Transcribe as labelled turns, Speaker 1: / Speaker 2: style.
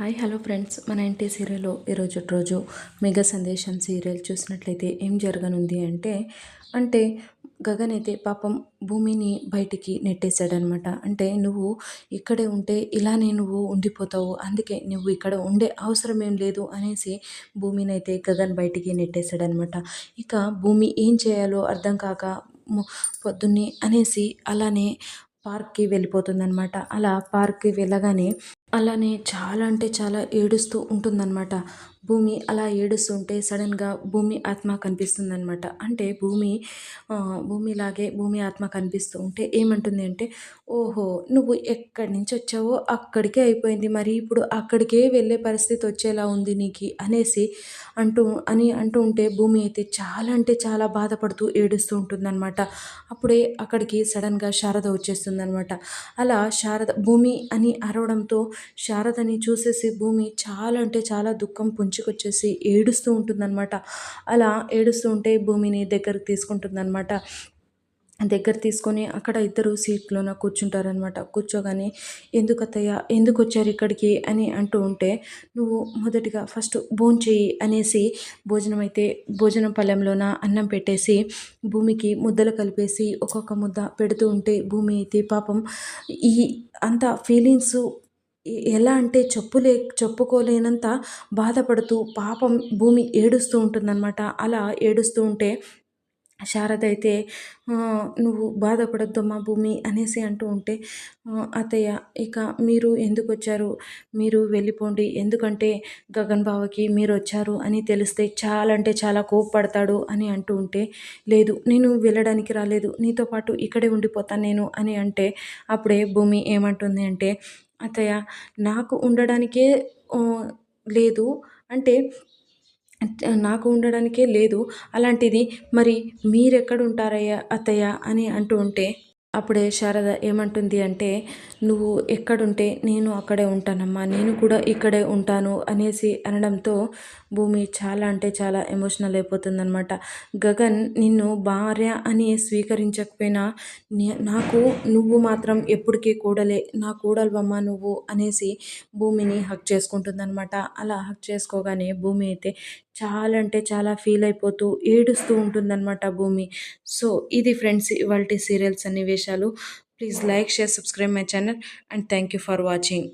Speaker 1: Hi hello friends. మన ఇంటి సీరియల్లో ఈరోజు రోజు మెగా సందేశం సీరియల్ చూసినట్లయితే ఏం జరగనుంది అంటే అంటే గగన్ అయితే పాపం భూమిని బయటికి నెట్టేశాడనమాట. అంటే నువ్వు ఇక్కడే ఉంటే ఇలానే నువ్వు ఉండిపోతావు అందుకే నువ్వు ఇక్కడ ఉండే అవసరం ఏం లేదు అనేసి భూమిని అయితే గగన్ బయటికి నెట్టేశాడనమాట. ఇక భూమి ఏం చేయాలో అర్థం కాక పొద్దున్నే అనేసి అలానే పార్క్కి వెళ్ళిపోతుందనమాట. అలా పార్క్కి వెళ్ళగానే అలానే చాలా అంటే చాలా ఏడుస్తూ ఉంటుందన్నమాట. భూమి అలా ఏడుస్తుంటే సడన్గా భూమి ఆత్మ కనిపిస్తుందన్నమాట. అంటే భూమి భూమిలాగే భూమి ఆత్మ కనిపిస్తూ ఉంటే ఏమంటుంది అంటే ఓహో నువ్వు ఎక్కడి నుంచి వచ్చావో అక్కడికే అయిపోయింది. మరి ఇప్పుడు అక్కడికే వెళ్ళే పరిస్థితి వచ్చేలా ఉంది నీకు అనేసి అంటూ అని అంటూ ఉంటే భూమి అయితే చాలా అంటే చాలా బాధపడుతూ ఏడుస్తూ ఉంటుందన్నమాట. అప్పుడే అక్కడికి సడన్గా శారద వచ్చేస్తుందన్నమాట. అలా శారద భూమి అని అరవడంతో శారదని చూసేసి భూమి చాలా అంటే చాలా దుఃఖం పుంచుకొచ్చేసి ఏడుస్తూ ఉంటుందన్నమాట. అలా ఏడుస్తూ ఉంటే భూమిని దగ్గరకు తీసుకుంటుందన్నమాట. దగ్గర తీసుకొని అక్కడ ఇద్దరు సీట్లోన కూర్చుంటారనమాట కూర్చోగానే ఎందుకు అత్తయ్య ఎందుకు వచ్చారు ఇక్కడికి? అని అంటూ ఉంటే నువ్వు మొదటిగా ఫస్ట్ భోజనం అనేసి భోజనం అయితే భోజనం పళ్ళెంలోన అన్నం పెట్టేసి భూమికి ముద్దలు కలిపేసి ఒక్కొక్క ముద్ద పెడుతూ ఉంటే భూమి అయితే పాపం ఈ అంత ఫీలింగ్స్ ఎలా అంటే చెప్పులే చెప్పుకోలేనంత బాధపడుతూ పాపం భూమి ఏడుస్తూ ఉంటుందన్నమాట. అలా ఏడుస్తూ ఉంటే శారద అయితే నువ్వు బాధపడొద్దమ్మా భూమి అనేసి అంటూ ఉంటే అత్తయ్య ఇక మీరు ఎందుకు వచ్చారు మీరు వెళ్ళిపోండి. ఎందుకంటే గగన్ బావకి మీరు వచ్చారు అని తెలిస్తే చాలా అంటే చాలా కోప్పడతాడు అని అంటూ ఉంటే లేదు నేను వెళ్ళడానికి రాలేదు. నీతో పాటు ఇక్కడే ఉండిపోతాను నేను అని అంటే అప్పుడే భూమి ఏమంటుంది అంటే అత్తయ్య నాకు ఉండడానికే లేదు అంటే నాకు ఉండడానికే లేదు. అలాంటిది మరి మీరెక్కడ ఉంటారయ్యా అత్తయ్య అని అంటూ ఉంటే అప్పుడే శారద ఏమంటుంది అంటే నువ్వు ఎక్కడుంటే నేను అక్కడే ఉంటానమ్మా నేను కూడా ఇక్కడే ఉంటాను అనేసి అనడంతో భూమి చాలా అంటే చాలా ఎమోషనల్ అయిపోతుందనమాట గగన్ నిన్ను భార్య అని స్వీకరించకపోయినా నాకు నువ్వు మాత్రం ఎప్పటికీ కూడలే నా కూడలవమ్మ నువ్వు అనేసి భూమిని హక్ చేసుకుంటుందనమాట అలా హక్ చేసుకోగానే భూమి అయితే చాలా అంటే చాలా ఫీల్ అయిపోతూ ఏడుస్తూ ఉంటుందన్నమాట భూమి. సో ఇది ఫ్రెండ్స్ ఇవాళ సీరియల్స్ అనేవి సందేశాలు please like share subscribe my channel and thank you for watching